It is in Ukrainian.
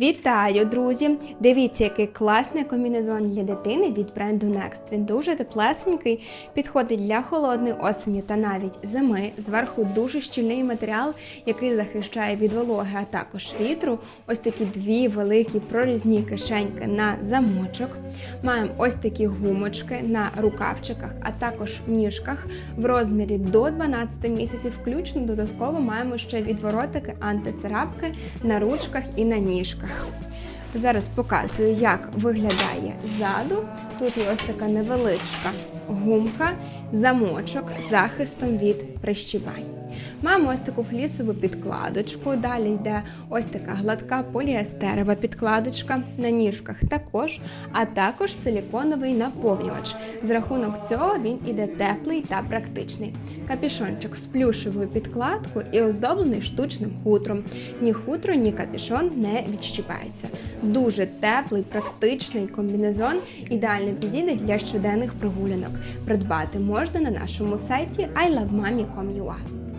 Вітаю, друзі! Дивіться, який класний комбінезон для дитини від бренду Next. Він дуже теплесенький, підходить для холодної осені та навіть зими. Зверху дуже щільний матеріал, який захищає від вологи, а також вітру. Ось такі дві великі прорізні кишеньки на замочок. Маємо ось такі гумочки на рукавчиках, а також ніжках в розмірі до 12 місяців. Включно додатково маємо ще відворотики антицарапки на ручках і на ніжках. Зараз показую, як виглядає ззаду. Тут є ось така невеличка гумка, замочок з захистом від прищіпань. Маємо ось таку флісову підкладочку. Далі йде ось така гладка поліестерова підкладочка на ніжках також, а також силіконовий наповнювач. З рахунок цього він іде теплий та практичний. Капішончик з плюшевою підкладкою і оздоблений штучним хутром. Ні хутро, ні капішон не відщіпається. Дуже теплий, практичний комбінезон, ідеально підійде для щоденних прогулянок. Придбати можна на нашому сайті ilovemami.com.ua